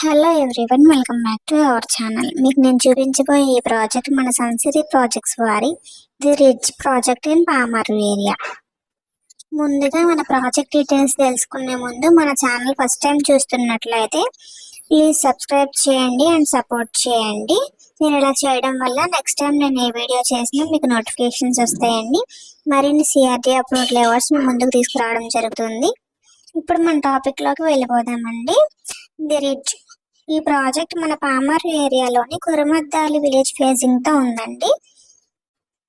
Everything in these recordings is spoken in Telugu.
Hello everyone welcome back to our channel మీకు నేను చూపించబోయే ఈ ప్రాజెక్ట్ మన సన్సిరీ ప్రాజెక్ట్స్ వారి the rich project in Pamarru area ముందుగా మన ప్రాజెక్ట్ డీటెయిల్స్ తెలుసుకునే ముందు మన ఛానల్ ఫస్ట్ టైం చూస్తున్నట్లయితే ప్లీజ్ సబ్స్క్రైబ్ చేయండి అండ్ సపోర్ట్ చేయండి. నేను ఇలా చేయడం వల్ల నెక్స్ట్ టైం నేను ఏ వీడియో చేసినా మీకు నోటిఫికేషన్స్ వస్తాయండి. మరిన్ని సిఆర్టీ అప్లోడ్ లెవర్స్ మీ ముందుకు తీసుకురావడం జరుగుతుంది. ఇప్పుడు మన టాపిక్లోకి వెళ్ళిపోదామండి. ది రిచ్ ఈ ప్రాజెక్ట్ మన పామర్ ఏరియాలోని కురమద్దాలి విలేజ్ ఫేజింగ్తో ఉందండి.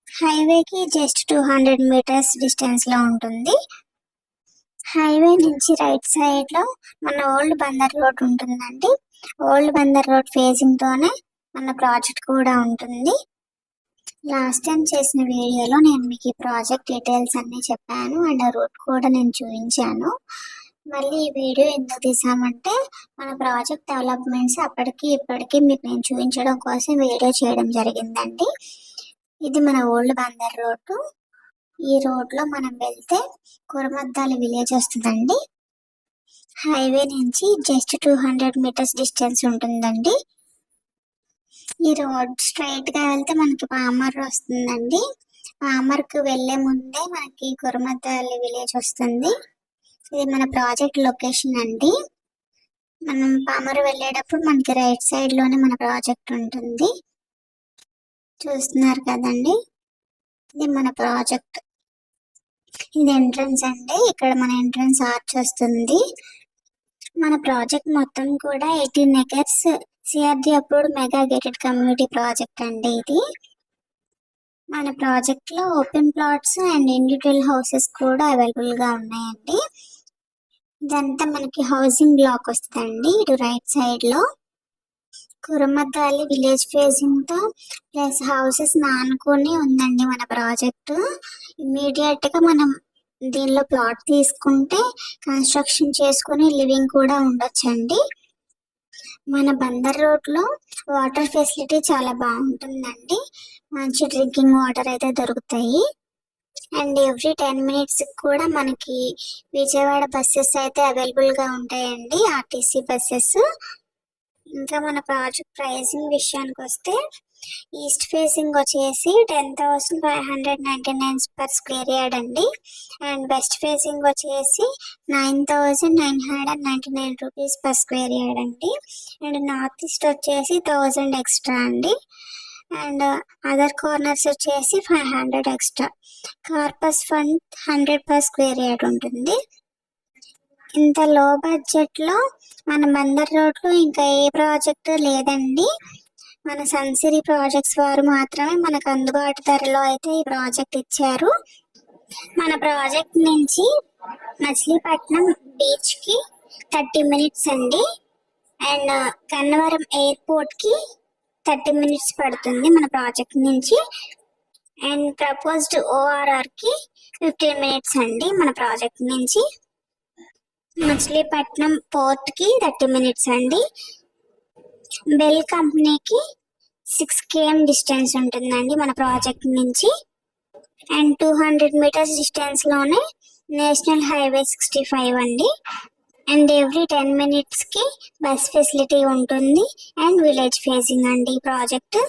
హైవేకి జస్ట్ టూ హండ్రెడ్ మీటర్స్ డిస్టెన్స్లో ఉంటుంది. హైవే నుంచి రైట్ సైడ్లో మన ఓల్డ్ బందర్ రోడ్ ఉంటుందండి. ఓల్డ్ బందర్ రోడ్ ఫేజింగ్ తోనే మన ప్రాజెక్ట్ కూడా ఉంటుంది. లాస్ట్ టైం చేసిన వీడియోలో నేను మీకు ఈ ప్రాజెక్ట్ డీటెయిల్స్ అన్ని చెప్పాను అండ్ ఆ రూట్ కూడా నేను చూపించాను. మళ్ళీ ఈ వీడియో ఎందుకు తీసామంటే మన ప్రాజెక్ట్ డెవలప్మెంట్స్ అప్పటికి ఇప్పటికి మీకు నేను చూపించడం కోసం వీడియో చేయడం జరిగిందండి. ఇది మన ఓల్డ్ బందర్ రోడ్డు. ఈ రోడ్లో మనం వెళ్తే కురమద్దాలి విలేజ్ వస్తుందండి. హైవే నుంచి just two hundred metres distance ఉంటుందండి. ఈ రోడ్ స్ట్రైట్గా వెళ్తే మనకి పామర్ వస్తుందండి. పామర్కు వెళ్ళే వెళ్ళే ముందే మనకి కురమద్దాలి విలేజ్ వస్తుంది. ఇది మన ప్రాజెక్ట్ లొకేషన్ అండి. మనం పామర్ వెళ్ళేటప్పుడు మనకి రైట్ సైడ్లోనే మన ప్రాజెక్ట్ ఉంటుంది. చూస్తున్నారు కదండి. ఇది మన ప్రాజెక్ట్. ఇది ఎంట్రన్స్ అండి. ఇక్కడ మన ఎంట్రన్స్ ఆర్చ్ వస్తుంది. మన ప్రాజెక్ట్ మొత్తం కూడా eighteen acres CRD approved mega gated community project అండి ఇది. మన ప్రాజెక్ట్లో open plots and individual houses కూడా అవైలబుల్గా ఉన్నాయండి. ఇదంతా మనకి హౌసింగ్ బ్లాక్ వస్తుందండి. ఇటు రైట్ సైడ్లో కురమద్దాలి విలేజ్ ఫేసింగ్తో ప్లస్ హౌసెస్ నానుకొని ఉందండి మన ప్రాజెక్ట్. ఇమీడియట్గా మనం దీనిలో ప్లాట్ తీసుకుంటే కన్స్ట్రక్షన్ చేసుకుని లివింగ్ కూడా ఉండొచ్చండి. మన బందర్ రోడ్లో వాటర్ ఫెసిలిటీ చాలా బాగుంటుందండి. మంచి డ్రింకింగ్ వాటర్ అయితే దొరుకుతాయి. అండ్ ఎవ్రీ టెన్ మినిట్స్ కూడా మనకి విజయవాడ బస్సెస్ అయితే అవైలబుల్గా ఉంటాయండి ఆర్టీసీ బస్సెస్. ఇంకా మన ప్రాజెక్ట్ ప్రైసింగ్ విషయానికి వస్తే ఈస్ట్ ఫేసింగ్ వచ్చేసి ten thousand five hundred ninety nine per square yard అండి. అండ్ వెస్ట్ ఫేసింగ్ వచ్చేసి nine thousand nine hundred ninety nine rupees per square yard అండి. అండ్ నార్త్ ఈస్ట్ వచ్చేసి థౌసండ్ ఎక్స్ట్రా అండి. అండ్ అదర్ కార్నర్స్ వచ్చేసి five hundred extra. Corpus fund hundred per square yard ఉంటుంది. ఇంత లో బడ్జెట్లో మన బందర్ రోడ్లో ఇంకా ఏ ప్రాజెక్ట్ లేదండి. మన సన్సిరీ ప్రాజెక్ట్స్ వారు మాత్రమే మనకు అందుబాటు ధరలో అయితే ఈ ప్రాజెక్ట్ ఇచ్చారు. మన ప్రాజెక్ట్ నుంచి మచిలీపట్నం బీచ్కి థర్టీ మినిట్స్ అండి. అండ్ కన్నవరం ఎయిర్పోర్ట్కి థర్టీ మినిట్స్ పడుతుంది మన ప్రాజెక్ట్ నుంచి. అండ్ ప్రపోజ్డ్ ఓఆర్ఆర్కి ఫిఫ్టీన్ మినిట్స్ అండి మన ప్రాజెక్ట్ నుంచి. మచిలీపట్నం పోర్ట్కి థర్టీ మినిట్స్ అండి. బెల్ కంపెనీకి సిక్స్ కేఎం డిస్టెన్స్ ఉంటుందండి మన ప్రాజెక్ట్ నుంచి. అండ్ టూ హండ్రెడ్ మీటర్స్ డిస్టెన్స్లోనే నేషనల్ హైవే సిక్స్టీ ఫైవ్ అండి. అండ్ ఎవ్రీ టెన్ మినిట్స్కి బస్ ఫెసిలిటీ ఉంటుంది అండ్ విలేజ్ ఫేసింగ్ అండి ఈ ప్రాజెక్ట్.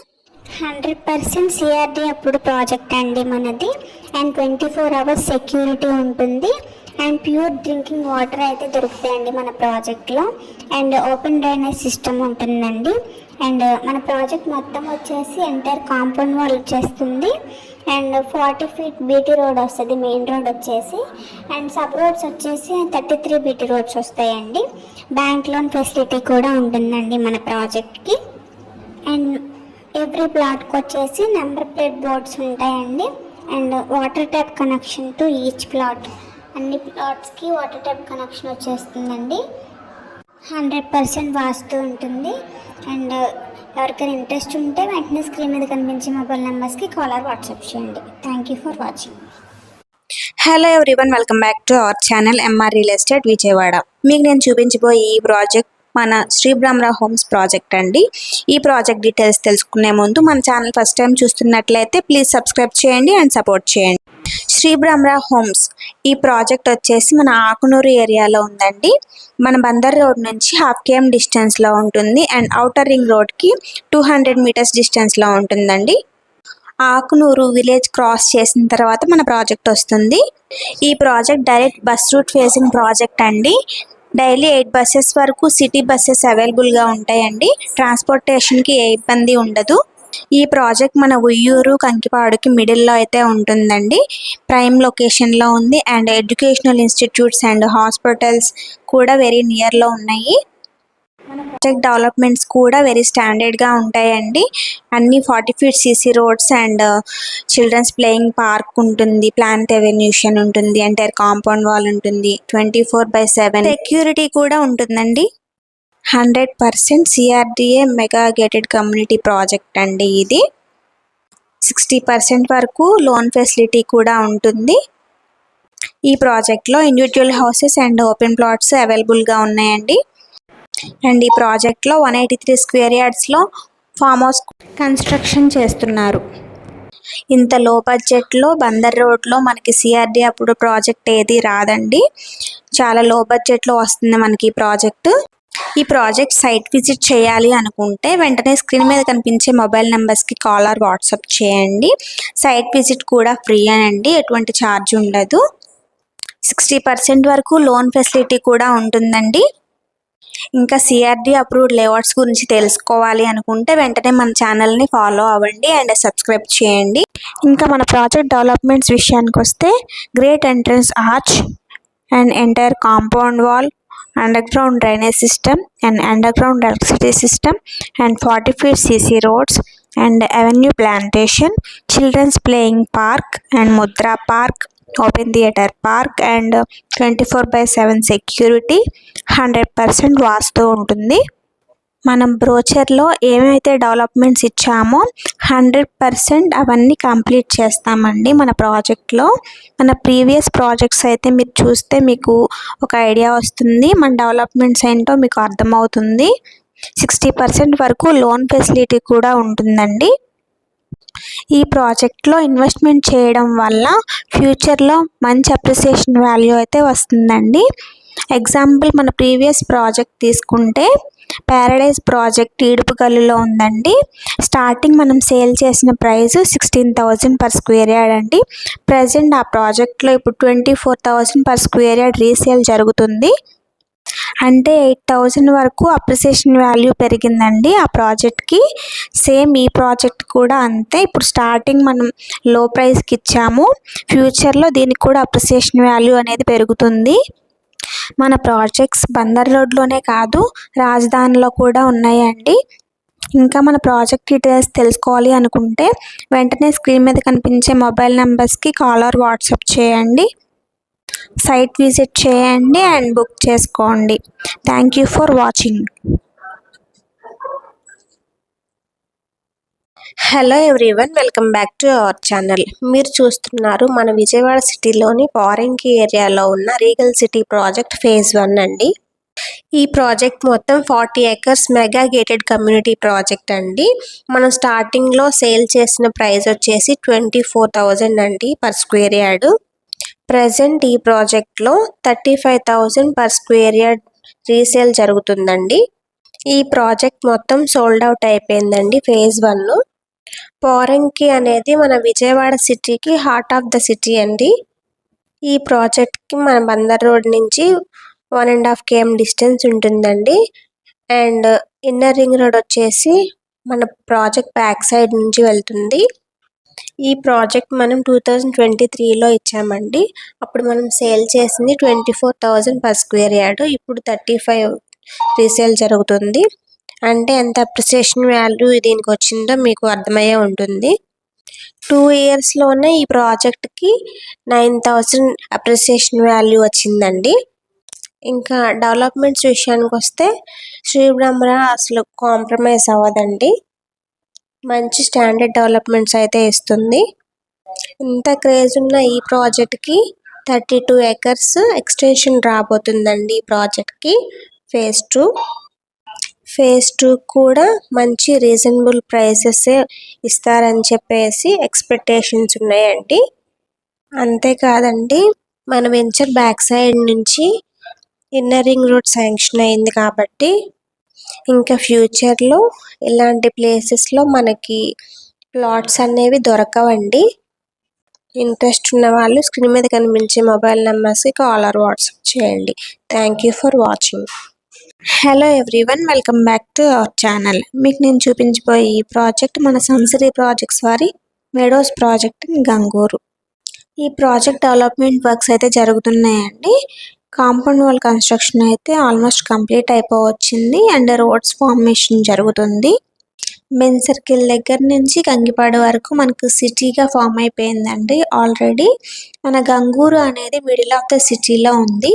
హండ్రెడ్ పర్సెంట్ సిఆర్డి అప్పుడు ప్రాజెక్ట్ అండి మనది. And twenty four hours security ఉంటుంది. అండ్ ప్యూర్ డ్రింకింగ్ వాటర్ అయితే దొరుకుతాయండి మన ప్రాజెక్ట్లో. అండ్ ఓపెన్ డ్రైనేజ్ సిస్టమ్ ఉంటుందండి. అండ్ మన ప్రాజెక్ట్ మొత్తం వచ్చేసి ఎంటైర్ కాంపౌండ్ వాల్ వచ్చేస్తుంది. And forty feet BT road వస్తుంది మెయిన్ రోడ్ వచ్చేసి. అండ్ సబ్ రోడ్స్ వచ్చేసి థర్టీ త్రీ బీటీ రోడ్స్ వస్తాయండి. బ్యాంక్ లోన్ ఫెసిలిటీ కూడా ఉంటుందండి మన ప్రాజెక్ట్కి. అండ్ ఎవ్రీ ప్లాట్కి వచ్చేసి నెంబర్ ప్లేట్ బోర్డ్స్ ఉంటాయండి. And water tap connection to each plot. అన్ని ప్లాట్స్కి వాటర్ ట్యాప్ కనెక్షన్ వచ్చేస్తుందండి. హండ్రెడ్ పర్సెంట్ వాస్తు ఉంటుంది. అండ్ ఎవరికైనా ఇంట్రెస్ట్ ఉంటే వెంటనే స్క్రీన్ మీద కనిపించే మొబైల్ నెంబర్స్కి కాల్ ఆర్ వాట్సాప్ చేయండి. Thank you for watching hello everyone welcome back to our channel MR real estate Vijayawada మీకు నేను చూపించబోయే ఈ ప్రాజెక్ట్ మన శ్రీ బ్రహ్మరా హోమ్స్ ప్రాజెక్ట్ అండి. ఈ ప్రాజెక్ట్ డీటెయిల్స్ తెలుసుకునే ముందు మన ఛానల్ ఫస్ట్ టైం చూస్తున్నట్లయితే ప్లీజ్ సబ్స్క్రైబ్ చేయండి అండ్ సపోర్ట్ చేయండి. శ్రీ బ్రహ్మరా హోమ్స్. ఈ ప్రాజెక్ట్ వచ్చేసి మన ఆకునూరు ఏరియాలో ఉందండి. మన బందర్ రోడ్ నుంచి హాఫ్ కేఎం డిస్టెన్స్లో ఉంటుంది. అండ్ ఔటర్ రింగ్ రోడ్కి టూ హండ్రెడ్ మీటర్స్ డిస్టెన్స్లో ఉంటుందండి. ఆకునూరు విలేజ్ క్రాస్ చేసిన తర్వాత మన ప్రాజెక్ట్ వస్తుంది. ఈ project direct bus route facing project అండి. డైలీ ఎయిట్ బస్సెస్ వరకు సిటీ బస్సెస్ అవైలబుల్గా ఉంటాయండి. ట్రాన్స్పోర్టేషన్కి ఏ ఇబ్బంది ఉండదు. ఈ ప్రాజెక్ట్ మన ఉయ్యూరు కంకిపాడుకి మిడిల్లో అయితే ఉంటుందండి. ప్రైమ్ లొకేషన్లో ఉంది. And educational institutes and hospitals కూడా వెరీ నియర్లో ఉన్నాయి. ప్రాజెక్ట్ డెవలప్మెంట్స్ కూడా వెరీ స్టాండర్డ్గా ఉంటాయండి. అన్ని forty feet CC roads and children's playing park ఉంటుంది. ప్లాంట్ ఎవెన్యూషన్ ఉంటుంది. ఎంటైర్ కాంపౌండ్ వాల్ ఉంటుంది. Twenty four by seven. Security కూడా ఉంటుందండి. Hundred percent CRDA mega gated community project అండి ఇది. సిక్స్టీ పర్సెంట్ వరకు లోన్ ఫెసిలిటీ కూడా ఉంటుంది. ఈ ప్రాజెక్ట్లో individual houses and open plots అవైలబుల్గా ఉన్నాయండి. అండ్ ఈ ప్రాజెక్ట్లో వన్ ఎయిటీ త్రీ స్క్వేర్ యార్డ్స్లో ఫామ్ హౌస్ కన్స్ట్రక్షన్ చేస్తున్నారు. ఇంత లో బడ్జెట్లో బందర్ రోడ్లో మనకి సిఆర్డి అప్పుడు ప్రాజెక్ట్ ఏది రాదండి. చాలా లో బడ్జెట్లో వస్తుంది మనకి ఈ ప్రాజెక్ట్ ఈ ప్రాజెక్ట్ సైట్ విజిట్ చేయాలి అనుకుంటే వెంటనే స్క్రీన్ మీద కనిపించే మొబైల్ నెంబర్స్కి కాల్ ఆర్ వాట్సాప్ చేయండి. సైట్ విజిట్ కూడా ఫ్రీ అనండి ఎటువంటి ఛార్జ్ ఉండదు. సిక్స్టీ పర్సెంట్ వరకు లోన్ ఫెసిలిటీ కూడా ఉంటుందండి. ఇంకా సిఆర్డి అప్రూవ్డ్ లేఅవుట్స్ గురించి తెలుసుకోవాలి అనుకుంటే వెంటనే మన ఛానల్ని ఫాలో అవ్వండి అండ్ సబ్స్క్రైబ్ చేయండి. ఇంకా మన ప్రాజెక్ట్ డెవలప్మెంట్స్ విషయానికి వస్తే great entrance arch and entire compound wall underground drainage system and underground electricity system and forty feet CC roads and avenue plantation children's playing park and Mudra park open theatre park and twenty four by seven security hundred percent vastu ఉంటుంది మనం బ్రోచర్లో ఏమైతే డెవలప్మెంట్స్ ఇచ్చామో హండ్రెడ్ పర్సెంట్ అవన్నీ కంప్లీట్ చేస్తామండి మన ప్రాజెక్ట్లో. మన ప్రీవియస్ ప్రాజెక్ట్స్ అయితే మీరు చూస్తే మీకు ఒక ఐడియా వస్తుంది. మన డెవలప్మెంట్స్ ఏంటో మీకు అర్థమవుతుంది. సిక్స్టీ పర్సెంట్ వరకు లోన్ ఫెసిలిటీ కూడా ఉంటుందండి. ఈ ప్రాజెక్ట్లో ఇన్వెస్ట్మెంట్ చేయడం వల్ల ఫ్యూచర్లో మంచి అప్రిసియేషన్ వాల్యూ అయితే వస్తుందండి. ఎగ్జాంపుల్ మన ప్రీవియస్ ప్రాజెక్ట్ తీసుకుంటే ప్యారడైజ్ ప్రాజెక్ట్ ఈడుపుగల్లులో ఉందండి. స్టార్టింగ్ మనం సేల్ చేసిన price sixteen thousand per square yard అండి. ప్రజెంట్ ఆ ప్రాజెక్ట్లో ఇప్పుడు twenty four thousand per square yard resale జరుగుతుంది. అంటే ఎయిట్ థౌజండ్ వరకు అప్రిసియేషన్ వాల్యూ పెరిగిందండి ఆ ప్రాజెక్ట్కి సేమ్ ఈ ప్రాజెక్ట్ కూడా అంతే. ఇప్పుడు స్టార్టింగ్ మనం లో ప్రైస్కి ఇచ్చాము. ఫ్యూచర్లో దీనికి కూడా అప్రిసియేషన్ వాల్యూ అనేది పెరుగుతుంది. మన ప్రాజెక్ట్స్ బందర్ రోడ్లోనే కాదు రాజధానిలో కూడా ఉన్నాయండి. ఇంకా మన ప్రాజెక్ట్ డీటెయిల్స్ తెలుసుకోవాలి అనుకుంటే వెంటనే స్క్రీన్ మీద కనిపించే మొబైల్ నెంబర్స్కి కాల్ ఆర్ వాట్సాప్ చేయండి. సైట్ విజిట్ చేయండి అండ్ బుక్ చేసుకోండి. Thank you for watching. Hello everyone welcome back to our channel మీరు చూస్తున్నారు మన విజయవాడ సిటీలోని పారింకి ఏరియాలో ఉన్న Regal City project phase one అండి. ఈ ప్రాజెక్ట్ మొత్తం forty acres mega gated community project అండి. మనం స్టార్టింగ్లో సేల్ చేసిన ప్రైస్ వచ్చేసి ట్వంటీ ఫోర్ థౌజండ్ అండి పర్ స్క్వేర్ యార్డ్ ప్రజెంట్ ఈ ప్రాజెక్ట్లో thirty five thousand per square yard resale జరుగుతుందండి. ఈ ప్రాజెక్ట్ మొత్తం సోల్డ్ అవుట్ అయిపోయిందండి ఫేజ్ వన్ పోరంకి అనేది మన విజయవాడ సిటీకి హార్ట్ ఆఫ్ ద సిటీ అండి. ఈ ప్రాజెక్ట్కి మన బందర్ రోడ్ నుంచి one and half km distance ఉంటుందండి. అండ్ ఇన్నర్ రింగ్ రోడ్ వచ్చేసి మన ప్రాజెక్ట్ బ్యాక్ సైడ్ నుంచి వెళ్తుంది. ఈ ప్రాజెక్ట్ మనం టూ థౌజండ్ ట్వంటీ త్రీలో ఇచ్చామండి. అప్పుడు మనం సేల్ చేసింది twenty four thousand per square yard ఇప్పుడు థర్టీ ఫైవ్ రీసేల్ జరుగుతుంది. అంటే ఎంత అప్రిసియేషన్ వాల్యూ దీనికి వచ్చిందో మీకు అర్థమయ్యే ఉంటుంది. టూ ఇయర్స్లోనే ఈ ప్రాజెక్ట్కి నైన్ థౌజండ్ అప్రిసియేషన్ వాల్యూ వచ్చిందండి. ఇంకా డెవలప్మెంట్స్ విషయానికి వస్తే శ్రీబ్రహ్మరా అసలు కాంప్రమైజ్ అవ్వదండి. మంచి స్టాండర్డ్ డెవలప్మెంట్స్ అయితే ఇస్తుంది. ఇంత క్రేజ్ ఉన్న ఈ ప్రాజెక్ట్కి థర్టీ టూ ఎకర్స్ ఎక్స్టెన్షన్ రాబోతుందండి ఈ ప్రాజెక్ట్కి ఫేజ్ టూ ఫేజ్ టూ కూడా మంచి రీజనబుల్ ప్రైసెస్ ఇస్తారని చెప్పేసి ఎక్స్పెక్టేషన్స్ ఉన్నాయండి. అంతేకాదండి మన వెంచర్ బ్యాక్ సైడ్ నుంచి ఇన్నర్ రింగ్ రోడ్ శాంక్షన్ అయింది కాబట్టి ఇంకా ఫ్యూచర్లో ఇలాంటి ప్లేసెస్లో మనకి ప్లాట్స్ అనేవి దొరకవండి. ఇంట్రెస్ట్ ఉన్న వాళ్ళు స్క్రీన్ మీద కనిపించే మొబైల్ నెంబర్స్కి కాల్ ఆర్ వాట్సాప్ చేయండి. Thank you for watching hello everyone welcome back to our channel మీకు నేను చూపించబోయే ఈ ప్రాజెక్ట్ మన సంసరీ ప్రాజెక్ట్స్ వారి మెడోస్ ప్రాజెక్ట్ గంగూరు ఈ ప్రాజెక్ట్ డెవలప్మెంట్ వర్క్స్ అయితే జరుగుతున్నాయండి. కాంపౌండ్ వాల్ కన్స్ట్రక్షన్ అయితే ఆల్మోస్ట్ కంప్లీట్ అయిపోవచ్చింది. అండ్ రోడ్స్ ఫార్మేషన్ జరుగుతుంది. బెన్ సర్కిల్ దగ్గర నుంచి గంగిపాడు వరకు మనకు సిటీగా ఫామ్ అయిపోయిందండి ఆల్రెడీ మన గంగూరు అనేది మిడిల్ ఆఫ్ ద సిటీలో ఉంది.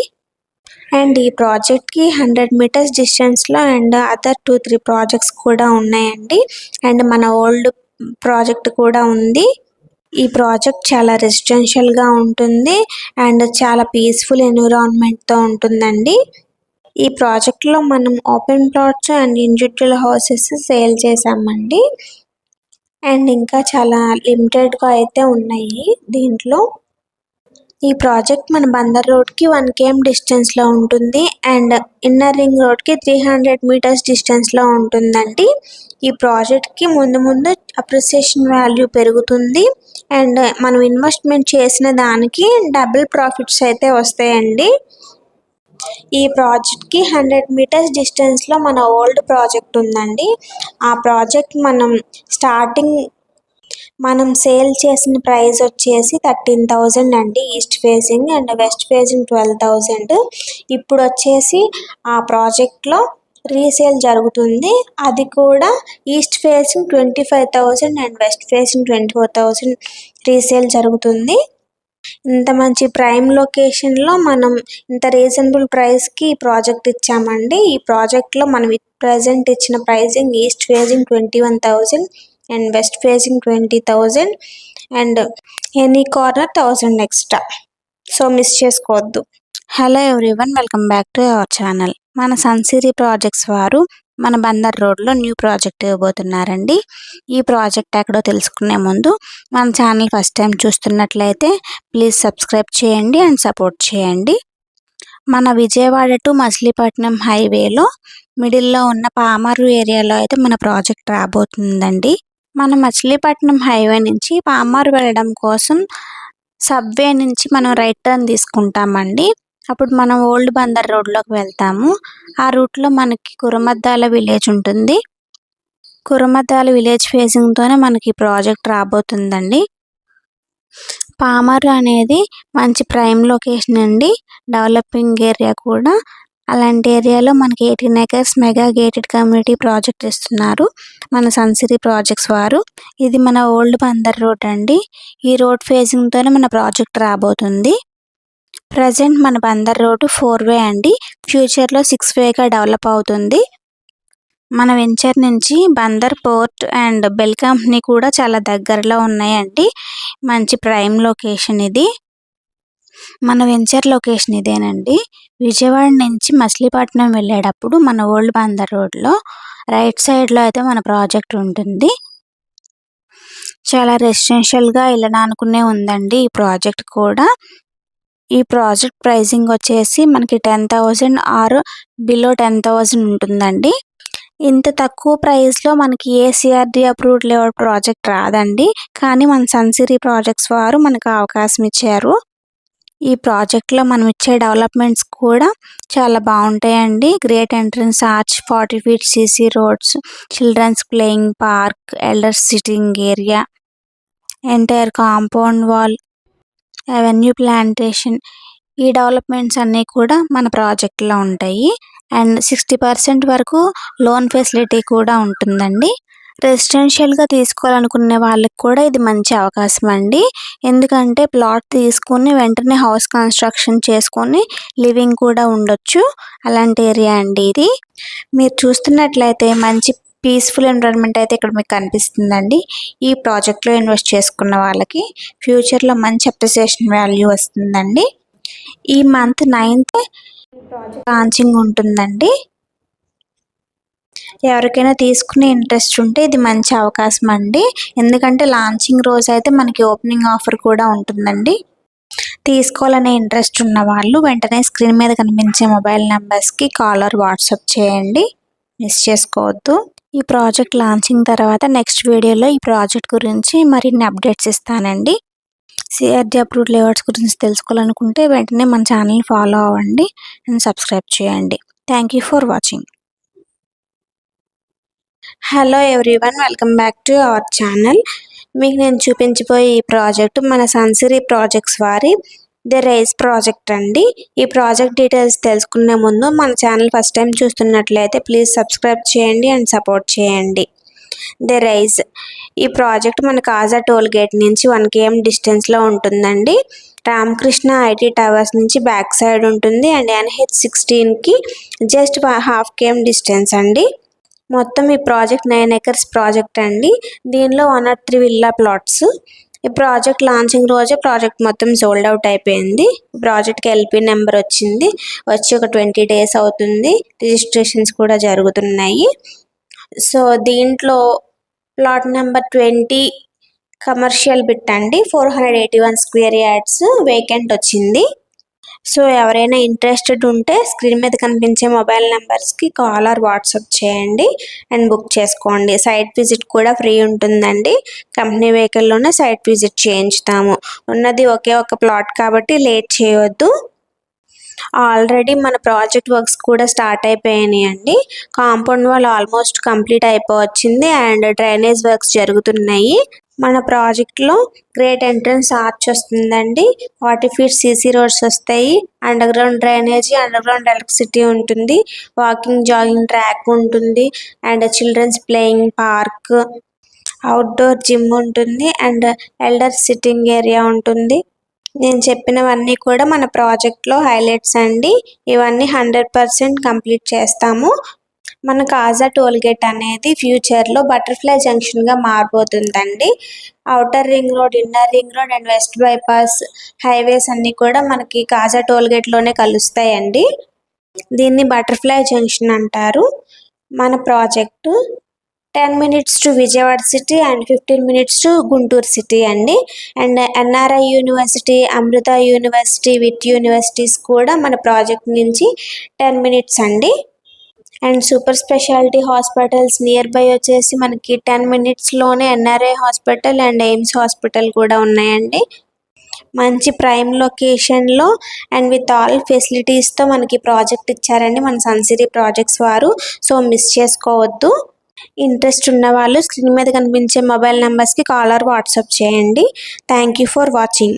అండ్ ఈ ప్రాజెక్ట్కి హండ్రెడ్ మీటర్స్ డిస్టెన్స్లో and other two three projects కూడా ఉన్నాయండి. అండ్ మన ఓల్డ్ ప్రాజెక్ట్ కూడా ఉంది. ఈ ప్రాజెక్ట్ చాలా రెసిడెన్షియల్గా ఉంటుంది అండ్ చాలా పీస్ఫుల్ ఎన్విరాన్మెంట్తో ఉంటుందండి. ఈ ప్రాజెక్ట్లో మనం open plots and individual houses sale చేసామండి అండ్ ఇంకా చాలా లిమిటెడ్గా అయితే ఉన్నాయి దీంట్లో. ఈ ప్రాజెక్ట్ మన బందర్ రోడ్కి వన్ కేఎం డిస్టెన్స్లో ఉంటుంది. అండ్ ఇన్నర్ రింగ్ రోడ్కి త్రీ హండ్రెడ్ మీటర్స్ డిస్టెన్స్లో ఉంటుందండి. ఈ ప్రాజెక్ట్కి ముందు ముందు అప్రిసియేషన్ వాల్యూ పెరుగుతుంది. అండ్ మనం ఇన్వెస్ట్మెంట్ చేసిన దానికి డబుల్ ప్రాఫిట్స్ అయితే వస్తాయండి. ఈ ప్రాజెక్ట్కి హండ్రెడ్ మీటర్స్ డిస్టెన్స్లో మన ఓల్డ్ ప్రాజెక్ట్ ఉందండి. ఆ ప్రాజెక్ట్ మనం స్టార్టింగ్ మనం సేల్ చేసిన ప్రైస్ వచ్చేసి థర్టీన్ థౌజండ్ అండి east facing and west facing twelve thousand. ఇప్పుడు వచ్చేసి ఆ ప్రాజెక్ట్లో రీసేల్ జరుగుతుంది. అది కూడా east facing twenty five thousand and west facing twenty four thousand resale జరుగుతుంది. ఇంత మంచి ప్రైమ్ లొకేషన్లో మనం ఇంత రీజనబుల్ ప్రైస్కి ఈ ప్రాజెక్ట్ ఇచ్చామండి. ఈ ప్రాజెక్ట్లో మనం ప్రజెంట్ ఇచ్చిన pricing east facing twenty one thousand and west facing twenty thousand and any corner thousand extra. So miss చేసుకోవద్దు. Hello everyone welcome back to our channel. మన సన్సిరీ ప్రాజెక్ట్స్ వారు మన బందర్ రోడ్లో న్యూ ప్రాజెక్ట్ ఇవ్వబోతున్నారండి. ఈ ప్రాజెక్ట్ ఎక్కడో తెలుసుకునే ముందు మన ఛానల్ ఫస్ట్ టైం చూస్తున్నట్లయితే ప్లీజ్ సబ్స్క్రైబ్ చేయండి అండ్ సపోర్ట్ చేయండి. మన విజయవాడ టు మచిలీపట్నం హైవేలో మిడిల్లో ఉన్న పామరు ఏరియాలో అయితే మన ప్రాజెక్ట్ రాబోతుందండి. మన మచిలీపట్నం హైవే నుంచి పామారు వెళ్ళడం కోసం సబ్వే నుంచి మనం రైట్ టర్న్ తీసుకుంటామండి. అప్పుడు మనం ఓల్డ్ బందర్ రోడ్లోకి వెళ్తాము. ఆ రూట్లో మనకి కురమద్దాల విలేజ్ ఉంటుంది. కురమద్దాల విలేజ్ ఫేసింగ్తోనే మనకి ప్రాజెక్ట్ రాబోతుందండి. పామర్ అనేది మంచి ప్రైమ్ లొకేషన్ అండి. డెవలపింగ్ ఏరియా కూడా అలాంటి ఏరియాలో మనకి eighteen acres mega gated community project ఇస్తున్నారు మన సన్సిరీ ప్రాజెక్ట్స్ వారు. ఇది మన ఓల్డ్ బందర్ రోడ్ అండి. ఈ రోడ్ ఫేసింగ్తోనే మన ప్రాజెక్ట్ రాబోతుంది. ప్రజెంట్ మన బందర్ రోడ్డు ఫోర్ వే అండి. ఫ్యూచర్లో సిక్స్ వేగా డెవలప్ అవుతుంది. మన వెంచర్ నుంచి Bandar port and BEL company కూడా చాలా దగ్గరలో ఉన్నాయండి. మంచి ప్రైమ్ లొకేషన్ ఇది. మన వెంచర్ లొకేషన్ ఇదేనండి. విజయవాడ నుంచి మచిలీపట్నం వెళ్ళేటప్పుడు మన ఓల్డ్ బందర్ రోడ్లో రైట్ సైడ్లో అయితే మన ప్రాజెక్ట్ ఉంటుంది. చాలా రెసిడెన్షియల్గా వెళ్ళడానుకునే ఉందండి ఈ ప్రాజెక్ట్ కూడా. ఈ ప్రాజెక్ట్ ప్రైసింగ్ వచ్చేసి మనకి ten thousand or below ten thousand ఉంటుందండి. ఇంత తక్కువ ప్రైస్లో మనకి ఏ సిఆర్డి అప్రూవ్డ్ లేఅవుట్ ప్రాజెక్ట్ రాదండి. కానీ మన సన్సిరీ ప్రాజెక్ట్స్ వారు మనకు అవకాశం ఇచ్చారు. ఈ ప్రాజెక్ట్లో మనం ఇచ్చే డెవలప్మెంట్స్ కూడా చాలా బాగుంటాయండి. Great entrance arch forty feet CC roads children's playing park elders sitting area entire compound wall avenue plantation. ఈ డెవలప్మెంట్స్ అన్నీ కూడా మన ప్రాజెక్ట్లో ఉంటాయి. అండ్ సిక్స్టీ పర్సెంట్ వరకు లోన్ ఫెసిలిటీ కూడా ఉంటుందండి. రెసిడెన్షియల్గా తీసుకోవాలనుకునే వాళ్ళకి కూడా ఇది మంచి అవకాశం అండి. ఎందుకంటే ప్లాట్ తీసుకుని వెంటనే హౌస్ కన్స్ట్రక్షన్ చేసుకొని లివింగ్ కూడా ఉండొచ్చు. అలాంటి ఏరియా అండి ఇది. మీరు చూస్తున్నట్లయితే మంచి పీస్ఫుల్ ఎన్విరాన్మెంట్ అయితే ఇక్కడ మీకు కనిపిస్తుందండి. ఈ ప్రాజెక్ట్లో ఇన్వెస్ట్ చేసుకున్న వాళ్ళకి ఫ్యూచర్లో మంచి అప్రిసియేషన్ వాల్యూ వస్తుందండి. ఈ మంత్ నైన్త్ లాంచింగ్ ఉంటుందండి. ఎవరికైనా తీసుకునే ఇంట్రెస్ట్ ఉంటే ఇది మంచి అవకాశం అండి. ఎందుకంటే లాంచింగ్ రోజు అయితే మనకి ఓపెనింగ్ ఆఫర్ కూడా ఉంటుందండి. తీసుకోవాలనే ఇంట్రెస్ట్ ఉన్న వాళ్ళు వెంటనే స్క్రీన్ మీద కనిపించే మొబైల్ నెంబర్స్కి కాలర్ వాట్సాప్ చేయండి. మిస్ చేసుకోవద్దు. ఈ ప్రాజెక్ట్ లాంచింగ్ తర్వాత నెక్స్ట్ వీడియోలో ఈ ప్రాజెక్ట్ గురించి మరిన్ని అప్డేట్స్ ఇస్తానండి. సిఆర్డి అప్రూవ్డ్ లేఅవుట్స్ గురించి తెలుసుకోవాలనుకుంటే వెంటనే మన ఛానల్ని ఫాలో అవ్వండి అండ్ సబ్స్క్రైబ్ చేయండి. Thank you for watching hello everyone welcome back to our channel మీకు నేను చూపించబోయే ఈ ప్రాజెక్ట్ మన సన్సిరీ ప్రాజెక్ట్స్ వారి ది రైస్ ప్రాజెక్ట్ అండి. ఈ ప్రాజెక్ట్ డీటెయిల్స్ తెలుసుకునే ముందు మన ఛానల్ ఫస్ట్ టైం చూస్తున్నట్లయితే ప్లీజ్ సబ్స్క్రైబ్ చేయండి అండ్ సపోర్ట్ చేయండి. ది రైస్ ఈ ప్రాజెక్ట్ మన కాజా టోల్ గేట్ నుంచి వన్ కేఎం డిస్టెన్స్లో ఉంటుందండి. రామకృష్ణ ఐటీ టవర్స్ నుంచి బ్యాక్ సైడ్ ఉంటుంది. And NH సిక్స్టీన్కి just half KM distance అండి. మొత్తం ఈ ప్రాజెక్ట్ నైన్ ఎకర్స్ ప్రాజెక్ట్ అండి. దీనిలో one or three villa plots ఈ ప్రాజెక్ట్ లాంచింగ్ రోజే ప్రాజెక్ట్ మొత్తం సోల్డ్ అవుట్ అయిపోయింది. ప్రాజెక్ట్కి ఎల్పి నెంబర్ వచ్చింది. వచ్చి ఒక ట్వంటీ డేస్ అవుతుంది. రిజిస్ట్రేషన్స్ కూడా జరుగుతున్నాయి. సో దీంట్లో plot number twenty commercial bit అండి. Four hundred eighty one square yards vacant వచ్చింది. సో ఎవరైనా ఇంట్రెస్టెడ్ ఉంటే స్క్రీన్ మీద కనిపించే మొబైల్ నెంబర్స్కి కాల్ ఆర్ వాట్సాప్ చేయండి అండ్ బుక్ చేసుకోండి. సైట్ విజిట్ కూడా ఫ్రీ ఉంటుందండి. కంపెనీ వెహికల్లోనే సైట్ విజిట్ చేయించుతాము. ఉన్నది ఒకే ఒక ప్లాట్ కాబట్టి లేట్ చేయవద్దు ఆల్రెడీ మన ప్రాజెక్ట్ వర్క్స్ కూడా స్టార్ట్ అయిపోయినాయి అండి కాంపౌండ్ వాల్ ఆల్మోస్ట్ కంప్లీట్ అయిపోవచ్చింది అండ్ డ్రైనేజ్ వర్క్స్ జరుగుతున్నాయి. మన ప్రాజెక్ట్లో గ్రేట్ ఎంట్రన్స్ ఆర్చ్ వస్తుందండి. ఫార్టీ ఫీట్ సీసీ రోడ్స్ వస్తాయి. Underground drainage underground electricity ఉంటుంది. వాకింగ్ జాగింగ్ ట్రాక్ ఉంటుంది. And childrens playing park outdoor gym ఉంటుంది. అండ్ ఎల్డర్ సిట్టింగ్ ఏరియా ఉంటుంది. నేను చెప్పినవన్నీ కూడా మన ప్రాజెక్ట్లో హైలైట్స్ అండి. ఇవన్నీ హండ్రెడ్ పర్సెంట్ కంప్లీట్ చేస్తాము. మన కాజా టోల్గేట్ అనేది ఫ్యూచర్లో బటర్ఫ్లై జంక్షన్గా మారబోతుందండి. Outer ring road inner ring road and west bypass highways అన్నీ కూడా మనకి కాజా టోల్గేట్లోనే కలుస్తాయండి. దీన్ని బటర్ఫ్లై జంక్షన్ అంటారు. మన project ten minutes to Vijayawada city and fifteen minutes to Guntur city అండి. And NRI university Amrita university VIT universities కూడా మన ప్రాజెక్ట్ నుంచి టెన్ మినిట్స్ అండి. And super speciality hospitals nearby వచ్చేసి మనకి ten మినిట్స్లోనే NRI hospital and AIIMS hospital కూడా ఉన్నాయండి. మంచి ప్రైమ్ లొకేషన్లో అండ్ విత్ ఆల్ ఫెసిలిటీస్తో మనకి ప్రాజెక్ట్ ఇచ్చారండి మన సన్సిరీ ప్రాజెక్ట్స్ వారు. సో మిస్ చేసుకోవద్దు. ఇంట్రెస్ట్ ఉన్న వాళ్ళు స్క్రీన్ మీద కనిపించే మొబైల్ నెంబర్స్కి కాల్ ఆర్ వాట్సాప్ చేయండి. Thank you for watching.